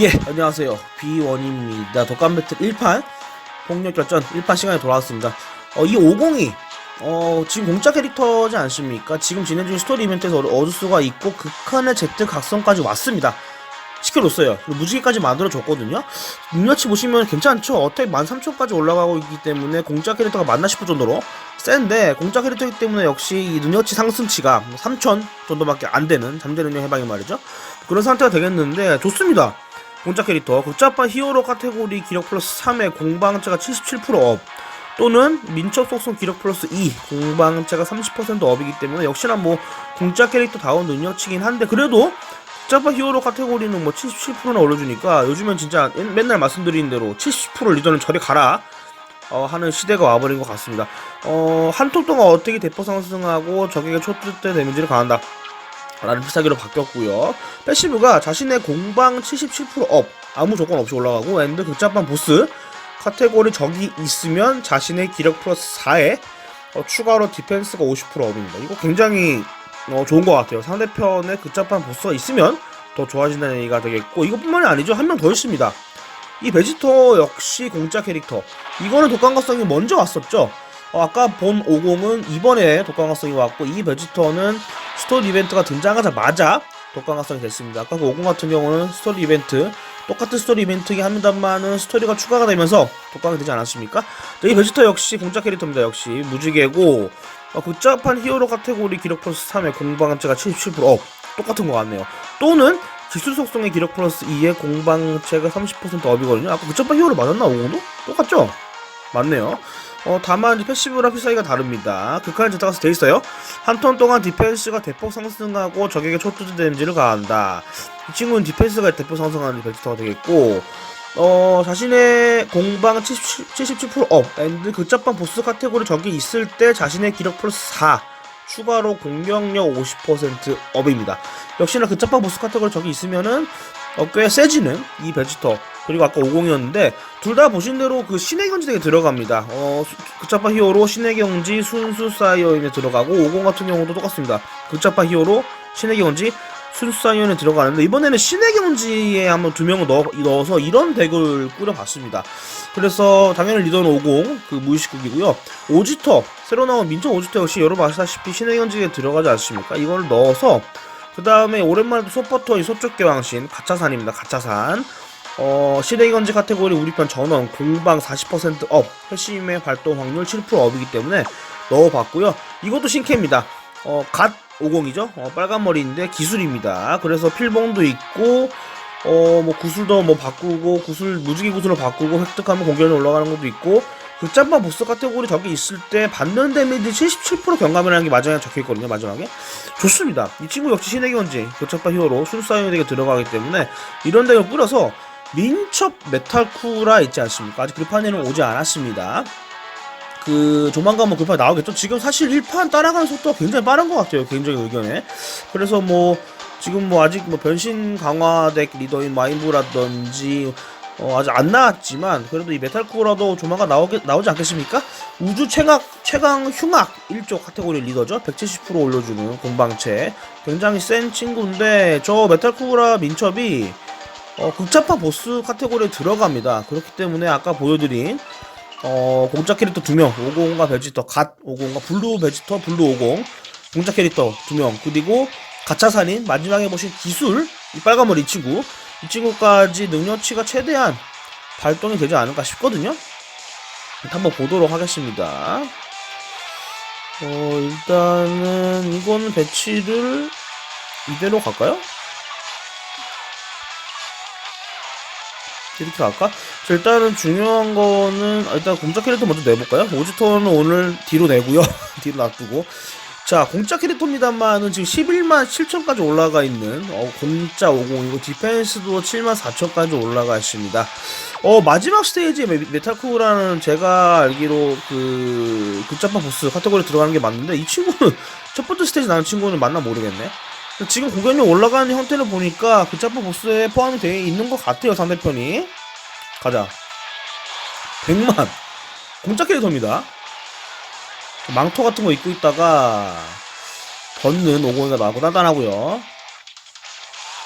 예, 안녕하세요. 비원입니다. 독감 배틀 1판 폭력결전 1판 시간에 돌아왔습니다. 어, 이 50이 어, 지금 공짜 캐릭터지 않습니까? 지금 진행 중인 스토리 이벤트에서 얻을 수가 있고 극한의 Z 각성까지 왔습니다. 시켜줬어요. 무지개까지 만들어줬거든요. 능력치 보시면 괜찮죠? 어택 13,000까지 올라가고 있기 때문에 공짜 캐릭터가 맞나 싶을 정도로 센데 공짜 캐릭터이기 때문에 역시 이 능력치 상승치가 3,000 정도밖에 안 되는 잠재 능력 해방이 말이죠. 그런 상태가 되겠는데 좋습니다. 공짜 캐릭터 극자판 히어로 카테고리 기력 플러스 3의 공방체가 77%업 또는 민첩 속성 기력 플러스 2 공방체가 30% 업이기 때문에 역시나 뭐 공짜 캐릭터 다운 능력치긴 한데 그래도 극자판 히어로 카테고리는 뭐 77%나 올려주니까 요즘엔 진짜 맨- 맨날 말씀드린 대로 70% 리더는 저리 가라 어, 하는 시대가 와버린 것 같습니다. 어, 한통 동안 어떻게 대포 상승하고 적에게 초트 때 데미지를 가한다. 라는 필살기로 바뀌었고요. 패시브가 자신의 공방 77%업 아무 조건 없이 올라가고 엔드 극자판 보스 카테고리 적이 있으면 자신의 기력 플러스 4에 어, 추가로 디펜스가 50% 업입니다. 이거 굉장히 어, 좋은 것 같아요. 상대편에 극자판 보스가 있으면 더 좋아진다는 얘기가 되겠고 이것뿐만이 아니죠. 한 명 더 있습니다. 이 베지터 역시 공짜 캐릭터. 이거는 독감가성이 먼저 왔었죠. 어, 아까 본 50은 이번에 독감가성이 왔고 이 베지터는 스토리 이벤트가 등장하자마자 독감가성이 됐습니다. 아까 그 50 같은 경우는 스토리 이벤트 똑같은 스토리 이벤트이긴 합니다만은 스토리가 추가가 되면서 독감이 되지 않았습니까? 자, 이 베지터 역시 공짜 캐릭터입니다. 역시 무지개고 어, 극자판 히어로 카테고리 기력 플러스 3의 공방체가 77% 어, 똑같은 것 같네요. 또는 기술 속성의 기력 플러스 2의 공방체가 30% 업이거든요. 아까 극자판 히어로 맞았나 50도? 똑같죠? 맞네요. 어, 다만 패시브랑 필살기가 다릅니다. 극한 제타가서 돼 있어요. 한 턴 동안 디펜스가 대폭 상승하고 적에게 초투드 데미지를 가한다. 이 친구는 디펜스가 대폭 상승하는 베지터가 되겠고, 어, 자신의 공방 77, 77%업, 앤드 극자판 보스 카테고리 적이 있을 때 자신의 기력 플러스 4, 추가로 공격력 50% 업입니다. 역시나 극자판 보스 카테고리 적이 있으면은 어, 꽤 세지는 이 베지터 그리고 아까 50이었는데 둘 다 보신 대로 그 신의 경지에 들어갑니다. 어, 극자파 히어로 신의 경지 순수 사이어인에 들어가고 50 같은 경우도 똑같습니다. 극자파 히어로 신의 경지 순수 사이어인에 들어가는데 이번에는 신의 경지에 한번 두 명을 넣어, 넣어서 이런 덱을 꾸려봤습니다. 그래서 당연히 리더는 50, 그 무의식국이고요. 오지터, 새로 나온 민첩 오지터 역시 여러분 아시다시피 신의 경지에 들어가지 않습니까? 이걸 넣어서 그 다음에 오랜만에 또 소퍼터의 소쪽 개왕신 가차산입니다. 가차산. 어, 시대이건지 카테고리 우리 편 전원 공방 40%업 회심의 발동 확률 7% 업이기 때문에 넣어봤고요. 이것도 신캐입니다. 어, 갓 50이죠. 어, 빨간 머리인데 기술입니다. 그래서 필봉도 있고 어, 뭐 구슬도 뭐 바꾸고 구슬 무지개 구슬로 바꾸고 획득하면 공격이 올라가는 것도 있고 그 짬바 보스 카테고리 저기 있을 때 받는 데미지 77% 경감이라는 게 마지막에 적혀있거든요 마지막에. 좋습니다. 이 친구 역시 신의 견지 교착파 히어로 순사이언에게 들어가기 때문에 이런 덱을 꾸려서 민첩 메탈쿠라 있지 않습니까? 아직 글판에는 오지 않았습니다. 그 조만간 뭐 글판 나오겠죠? 지금 사실 1판 따라가는 속도가 굉장히 빠른 것 같아요 개인적인 의견에. 그래서 뭐 지금 뭐 아직 뭐 변신 강화 덱 리더인 마인부라든지 어, 아직 안 나왔지만 그래도 이 메탈쿠라도 조만간 나오게 나오지 않겠습니까? 우주 최강 최강 흉악 1조 카테고리 리더죠. 170% 올려주는 공방체 굉장히 센 친구인데 저 메탈쿠라 민첩이 어, 극자파 보스 카테고리에 들어갑니다. 그렇기 때문에 아까 보여드린 어, 공짜 캐릭터 2명 50과 베지터 갓 50과 블루 베지터 블루 50 공짜 캐릭터 2명 그리고 가차산인 마지막에 보신 기술 이 빨간머리 이 친구 이 친구까지 능력치가 최대한 발동이 되지 않을까 싶거든요. 한번 보도록 하겠습니다. 어, 일단은 이거는 배치를 이대로 갈까요? 이렇게? 자, 일단은 중요한 거는 아, 일단 공짜 캐릭터 먼저 내볼까요? 오지터는 오늘 뒤로 내고요. 뒤로 놔두고 자, 공짜 캐릭터입니다만은 지금 11만 7천까지 올라가 있는 어, 공짜 50이고 디펜스도 7만 4천까지 올라가 있습니다. 어, 마지막 스테이지에 메, 메탈쿠라는 제가 알기로 그 극자판 보스 카테고리 들어가는 게 맞는데 이 친구는 첫 번째 스테이지 나는 친구는 맞나 모르겠네. 지금 공격력 올라가는 형태를 보니까 극자판 보스에 포함이 되어 있는 것 같아요, 상대편이. 가자. 100만. 공짜 캐릭터입니다. 망토 같은 거 입고 있다가 벗는 오공이가 나오고 단단하고요.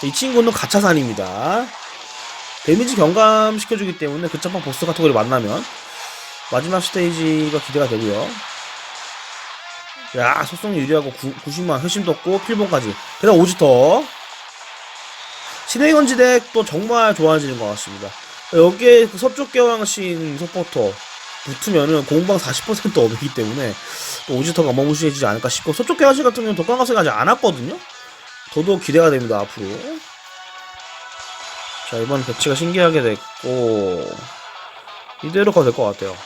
이 친구는 가차산입니다. 데미지 경감시켜주기 때문에 그짬판 보스 카테고리 만나면 마지막 스테이지가 기대가 되고요. 야, 속성 유리하고 구, 90만 회심 떴고 필본까지. 그다음 오지터. 신의 건지덱도 정말 좋아지는 것 같습니다. 여기에 그 서쪽 개왕신 서포터 붙으면은 공방 40% 업이기 때문에 또 오지터가 어마무시해지지 않을까 싶고 서쪽 개왕신 같은 경우는 독감가스가 아직 안 왔거든요. 더더욱 기대가 됩니다 앞으로. 자 이번 배치가 신기하게 됐고 이대로 가도 될 것 같아요.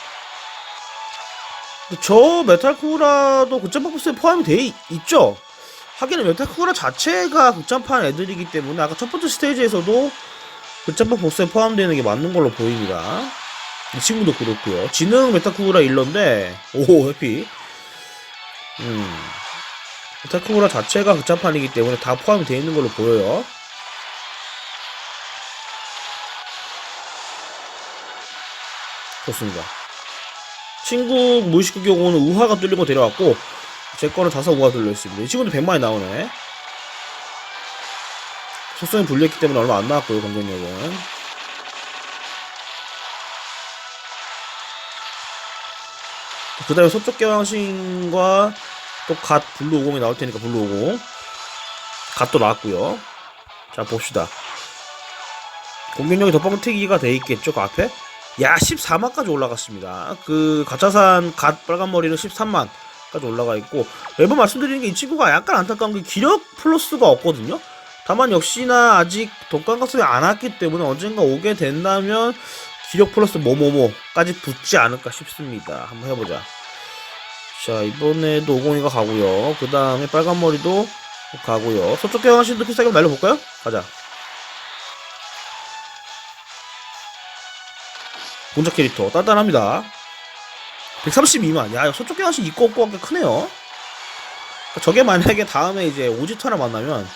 저 메탈쿠라도 극장판 보스에 포함이 돼 있- 있죠. 하기는 메탈쿠라 자체가 극장판 애들이기 때문에 아까 첫 번째 스테이지에서도 극장판 보스에 포함되는 게 맞는 걸로 보입니다. 이 친구도 그렇고요. 지능 메타쿠라 일러인데 오 해피. 음 메타쿠라 자체가 극장판이기 때문에 다 포함이 되어 있는 걸로 보여요. 좋습니다. 친구 무의식 경우는 우화가 거 데려왔고 제 거는 다섯 우화 뚫려 있습니다. 이 친구도 100만이 나오네. 속성이 불렸기 때문에 얼마 안 나왔고요 공격력은. 그 다음에 서쪽 개왕신과 또 갓 블루 50이 나올 테니까 블루 50 갓도 나왔고요. 자 봅시다. 공격력이 더 뻥튀기가 돼 있겠죠 그 앞에? 야 14만까지 올라갔습니다. 그 가차산 갓 빨간 머리는 13만까지 올라가 있고 매번 말씀드리는 게 이 친구가 약간 안타까운 게 기력 플러스가 없거든요? 다만 역시나 아직 독감가스가 안 왔기 때문에 언젠가 오게 된다면 기력 플러스 뭐뭐뭐까지 붙지 않을까 싶습니다. 한번 해보자 자 이번에도 오공이가 가고요. 그 다음에 빨간머리도 가고요. 서쪽 개왕신도 필살기 날려볼까요? 가자. 공작 캐릭터 단단합니다. 132만. 야 서쪽 개왕신 있고 없고 꽤 크네요. 그러니까 저게 만약에 다음에 이제 오지터를 만나면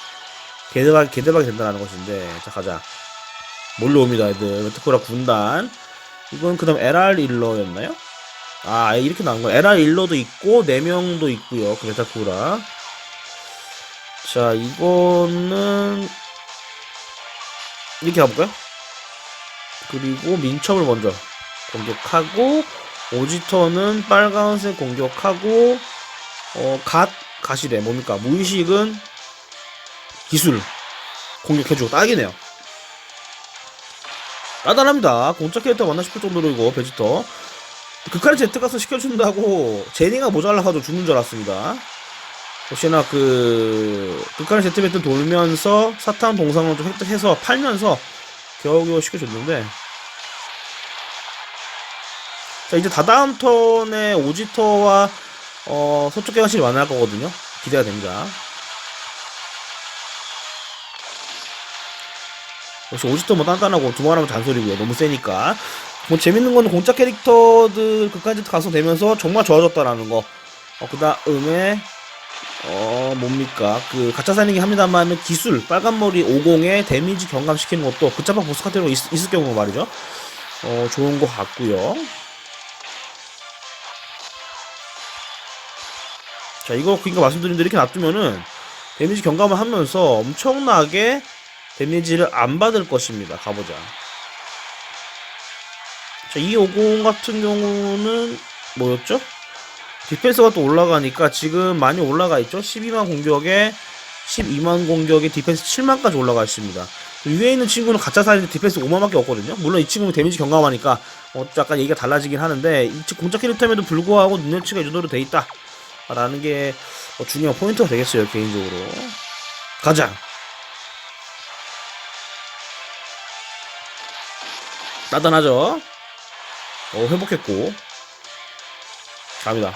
개대박, 개대박이 된다는 것인데 자 가자. 몰려옵니다 애들. 메트코라 군단. 이건 그 다음 LR 일러였나요? 아, 이렇게 나온 거야. LR 일러도 있고, 4명도 있고요. 그 메타쿠라. 자, 이거는, 이렇게 가볼까요? 그리고 민첩을 먼저 공격하고, 오지터는 빨간색 공격하고, 어, 갓, 가시래. 뭡니까? 무의식은 기술 공격해주고 딱이네요. 따단합니다. 공짜 캐릭터 만나 싶을 정도로 이거, 베지터. 극한의 제트가스 시켜준다고 제니가 모자라가지고 죽는 줄 알았습니다. 혹시나 그 극한의 제트 배트 돌면서 사탕 동상을 좀 획득해서 팔면서 겨우겨우 시켜줬는데 자 이제 다다음 턴에 오지터와 어 서쪽 개관실이 만날 거거든요. 기대가 됩니다. 역시 오지터 뭐 단단하고 두말하면 잔소리고요. 너무 세니까. 뭐 재밌는 거는 공짜 캐릭터들 극한제트 가성되면서 정말 좋아졌다라는 거. 어, 그 다음에 어 뭡니까 그 가짜 사이닝이 합니다만 기술 빨간머리 50에 데미지 경감시키는 것도 그짜방 보스 카테고리 있, 있을 경우 말이죠. 어 좋은 것 같고요. 자 이거 그러니까 말씀드린 대로 이렇게 놔두면은 데미지 경감을 하면서 엄청나게 데미지를 안 받을 것입니다. 가보자. 자, 이50 같은 경우는 뭐였죠? 디펜스가 또 올라가니까 지금 많이 올라가 있죠? 12만 공격에 12만 공격에 디펜스 7만까지 올라가 있습니다. 위에 있는 친구는 가짜 사이드 디펜스 5만밖에 없거든요. 물론 이 친구는 데미지 경감하니까 어, 약간 얘기가 달라지긴 하는데 이 친- 공짜 캐릭터임에도 불구하고 능력치가 이 정도로 돼 있다. 라는 게 어, 중요한 포인트가 되겠어요 개인적으로. 가자. 따단하죠? 어, 회복했고. 갑니다.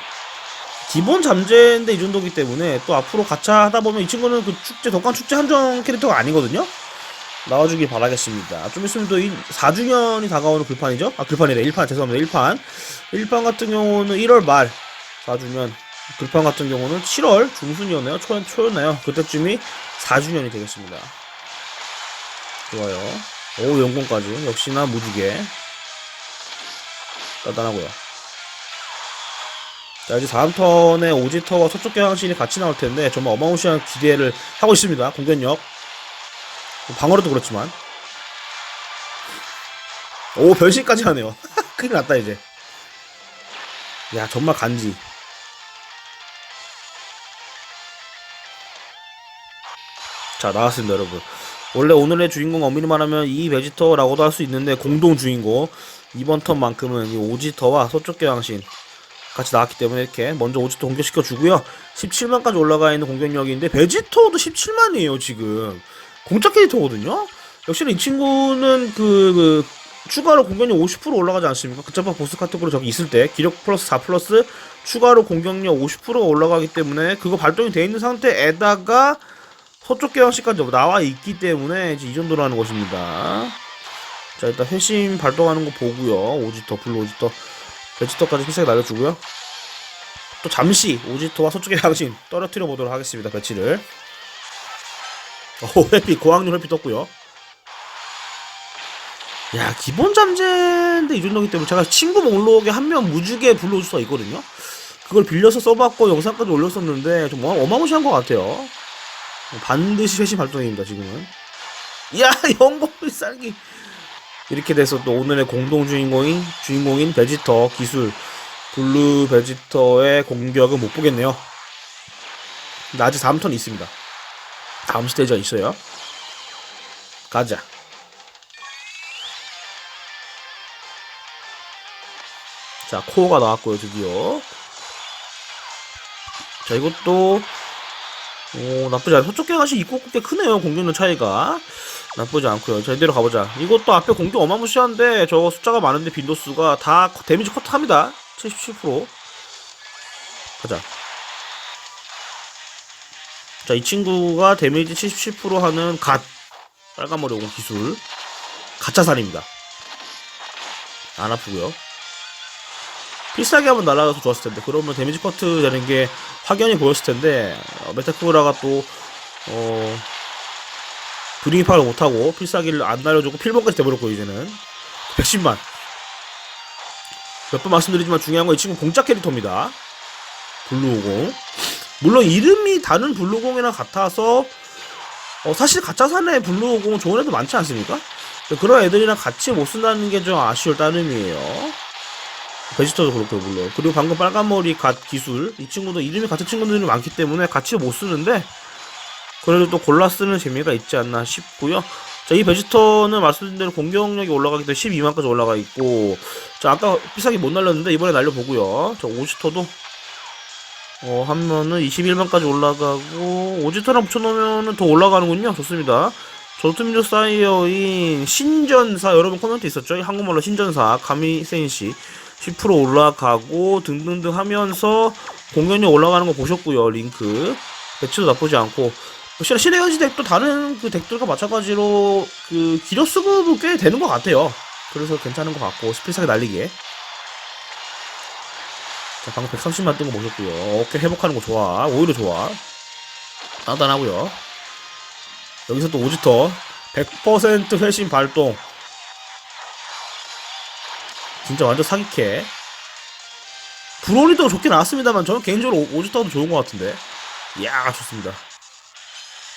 기본 잠재인데 이 정도기 때문에 또 앞으로 가차 하다 보면 이 친구는 그 축제, 덕관 축제 한정 캐릭터가 아니거든요? 나와주길 바라겠습니다. 좀 있으면 또 4주년이 다가오는 글판이죠? 아, 글판이래. 1판, 죄송합니다. 1판. 1판 같은 경우는 1월 말 4주년. 글판 같은 경우는 7월 중순이었나요? 초, 초였나요? 그때쯤이 4주년이 되겠습니다. 좋아요. 오, 연공까지. 역시나 무지개. 단단하고요. 자, 이제 다음 턴에 오지터와 서쪽 경항신이 같이 나올 텐데, 정말 어마무시한 기대를 하고 있습니다. 공격력. 방어로도 그렇지만. 오 변신까지 하네요 큰일 났다 이제 야 정말 간지 자 나왔습니다 여러분 원래 오늘의 주인공 엄밀히 말하면 이 베지터라고도 할 수 있는데 공동 주인공 이번 턴만큼은 이 오지터와 서쪽 교양신 같이 나왔기 때문에 이렇게 먼저 오지터 공격시켜 주고요 17만까지 올라가 있는 공격력인데 베지터도 17만이에요 지금 공짜 캐릭터거든요 역시 이 친구는 그, 그 추가로 공격력 50% 올라가지 않습니까? 그차파 보스 카테고리 저기 있을 때 기력 플러스 4 플러스 추가로 공격력 50%가 올라가기 때문에 그거 발동이 돼 있는 상태에다가 서쪽 계양식까지 나와 있기 때문에 이제 이 정도로 하는 것입니다. 자 일단 회심 발동하는 거 보고요. 오지터 블루 오지터 배치터까지 필살기 날려주고요. 또 잠시 오지터와 서쪽의 양신 떨어뜨려 보도록 하겠습니다. 배치를. 오 회피 고학률 회피 떴고요. 야 기본 잠재인데 이 정도기 때문에 제가 친구 목록에 한 명 무지개 불러줄 수가 있거든요. 그걸 빌려서 써봤고 영상까지 올렸었는데 좀 어마- 어마무시한 것 같아요. 반드시 회심 발동입니다 지금은. 야 영공 필살기 이렇게 돼서 또 오늘의 공동 주인공인 주인공인 베지터 기술 블루 베지터의 공격은 못 보겠네요. 아직 다음 턴이 있습니다. 다음 스테이지가 있어요. 가자. 자, 코어가 나왔고요, 드디어. 자, 이것도, 오, 나쁘지 않아요. 서쪽 경화시 입구 꽤 크네요, 공격력 차이가. 나쁘지 않고요. 자, 이대로 가보자. 이것도 앞에 공격 어마무시한데, 저거 숫자가 많은데, 빈도수가 다 데미지 커트 합니다. 77%. 가자. 자, 이 친구가 데미지 77% 하는 갓. 빨간머리 오공 기술. 가짜살입니다. 안 아프고요. 필살기 한번 날아가서 좋았을 텐데 그러면 데미지 커트 되는 게 확연히 보였을 텐데 어, 메타쿠라가 또 어, 브링이 파를 못하고 필살기를 안 날려주고 필번까지 돼버렸고 이제는. 110만. 몇 번 말씀드리지만 중요한 건 이 친구 공짜 캐릭터입니다. 블루오공. 물론 이름이 다른 블루공이랑 같아서 어, 사실 가짜산에 블루오공 좋은 애들 많지 않습니까? 그런 애들이랑 같이 못 쓴다는 게 좀 아쉬울 따름이에요. 베지터도 그렇고 물론. 그리고 방금 빨간머리 갓 기술. 이 친구도 이름이 같은 친구들이 많기 때문에 같이 못 쓰는데 그래도 또 골라 쓰는 재미가 있지 않나 싶고요. 자 이 베지터는 말씀드린 대로 공격력이 올라가기 때문에 12만까지 올라가 있고 자 아까 비싸게 못 날렸는데 이번에 날려보고요. 자 오지터도 어 하면은 21만까지 올라가고 오지터랑 붙여놓으면은 더 올라가는군요. 좋습니다. 저트민조 사이어인 신전사 여러분 코멘트 있었죠? 한국말로 신전사 가미센시 10% 올라가고 등등등 하면서 공격력 올라가는 거 보셨고요 링크. 배치도 나쁘지 않고 확실히 신의연시 덱도 다른 그 덱들과 마찬가지로 그 기력 수급은 꽤 되는 것 같아요. 그래서 괜찮은 것 같고 스피드하게 날리기에. 자 방금 130만 뜬 거 보셨고요. 어깨 회복하는 거 좋아. 오히려 좋아. 단단하고요. 여기서 또 오지터. 100% 회신 발동. 진짜 완전 사기캐. 브로리도 좋게 나왔습니다만 저는 개인적으로 오- 오지터도 좋은 것 같은데. 이야 좋습니다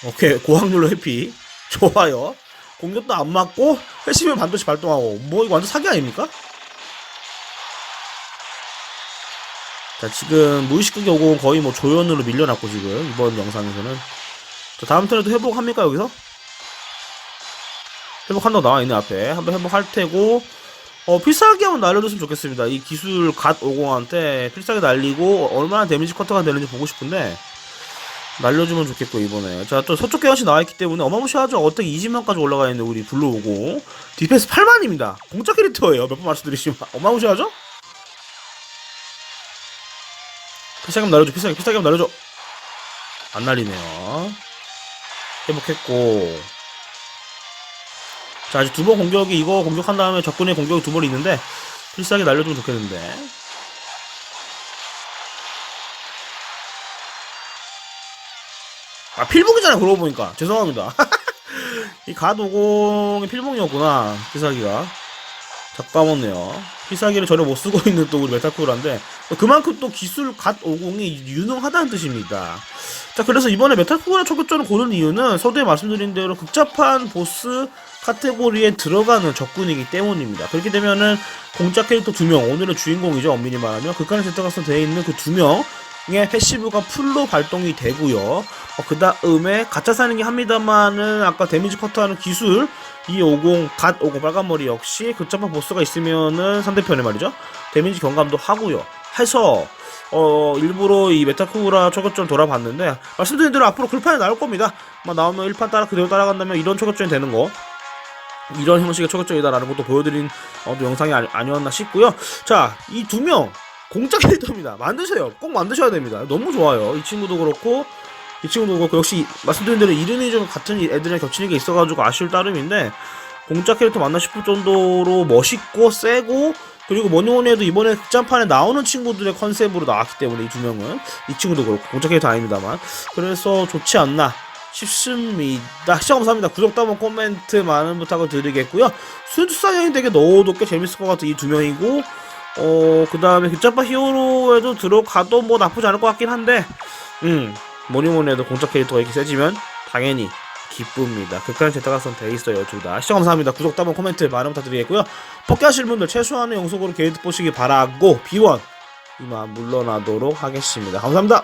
오케이 고확률로 해피. 좋아요. 공격도 안 맞고 회심은 반드시 발동하고. 뭐 이거 완전 사기 아닙니까? 자 지금 무의식극이 오고 거의 뭐 조연으로 밀려났고 지금 이번 영상에서는. 자 다음 턴에도 회복합니까 여기서? 회복한다고 나와있네 앞에. 한번 회복할 테고. 어, 필살기 한번 날려줬으면 좋겠습니다. 이 기술 갓 50한테 필살기 날리고 얼마나 데미지 커터가 되는지 보고 싶은데 날려주면 좋겠고 이번에. 자 또 서쪽 계열시 나와있기 때문에 어마무시하죠. 어떻게 20만까지 올라가 있는 우리 50 디펜스 8만입니다. 공짜 캐릭터예요. 몇 번 말씀드리지만. 어마무시하죠? 한번 날려줘. 필살기 한번 날려줘. 안 날리네요. 회복했고. 자, 아직 두 번 공격이 이거 공격한 다음에 적군의 공격이 두 번 있는데 필살기 날려주면 좋겠는데. 아, 필봉이잖아요, 그러고 보니까. 죄송합니다. 이 가도공이 필봉이었구나, 필살기가. 잠깐만요. 필살기를 전혀 못 쓰고 있는 또 우리 메탈쿠라인데 그만큼 또 기술 갓 50이 유능하다는 뜻입니다. 자 그래서 이번에 메탈쿠라 초격전을 고른 이유는 서두에 말씀드린 대로 극잡한 보스 카테고리에 들어가는 적군이기 때문입니다. 그렇게 되면은 공짜 캐릭터 2명, 오늘의 주인공이죠. 엄밀히 말하면 극간의 제트가서 되어 있는 그 2명 의 패시브가 풀로 발동이 되고요. 어, 그 다음에 가짜 사는게 합니다만은 아까 데미지 커트하는 기술 250, 갓 50 빨간머리 역시 극잡한 보스가 있으면은 상대편에 말이죠. 데미지 경감도 하고요. 해서 어 일부러 이 메타쿠라 초격전 돌아봤는데 말씀드린 대로 앞으로 글판에 나올 겁니다. 막 나오면 1판 따라 그대로 따라간다면 이런 초격전이 되는 거. 이런 형식의 초격전이다라는 것도 보여드린 어, 또 영상이 아니, 아니 었나 싶고요. 자, 이 두 명 공짜 캐릭터입니다. 만드세요. 꼭 만드셔야 됩니다. 너무 좋아요. 이 친구도 그렇고 이 친구도 그렇고 역시 말씀드린 대로 이름이 좀 같은 애들이랑 겹치는 게 있어가지고 아쉬울 따름인데 공짜 캐릭터 만나 싶을 정도로 멋있고 세고 그리고 뭐니 뭐니 해도 이번에 극장판에 나오는 친구들의 컨셉으로 나왔기 때문에 이 두 명은 이 친구도 그렇고 공짜 캐릭터 아닙니다만 그래서 좋지 않나 싶습니다. 시청 감사합니다. 구독, 다운, 코멘트 많은 부탁을 드리겠고요. 순수상향이 되게 넣어도 꽤 재밌을 것 같은 이 두 명이고 어, 그 다음에 극장판 히어로에도 들어가도 뭐 나쁘지 않을 것 같긴 한데 음, 뭐니 뭐니 해도 공짜 캐릭터가 이렇게 세지면 당연히 기쁩니다. 극한 제타가선 돼 있어요, 둘 다. 시청 감사합니다. 구독, 다운, 코멘트 많은 부탁드리겠고요. 뽑기 하실 분들 최소한의 영속으로 게이트 보시기 바라고, 비원 이만 물러나도록 하겠습니다. 감사합니다.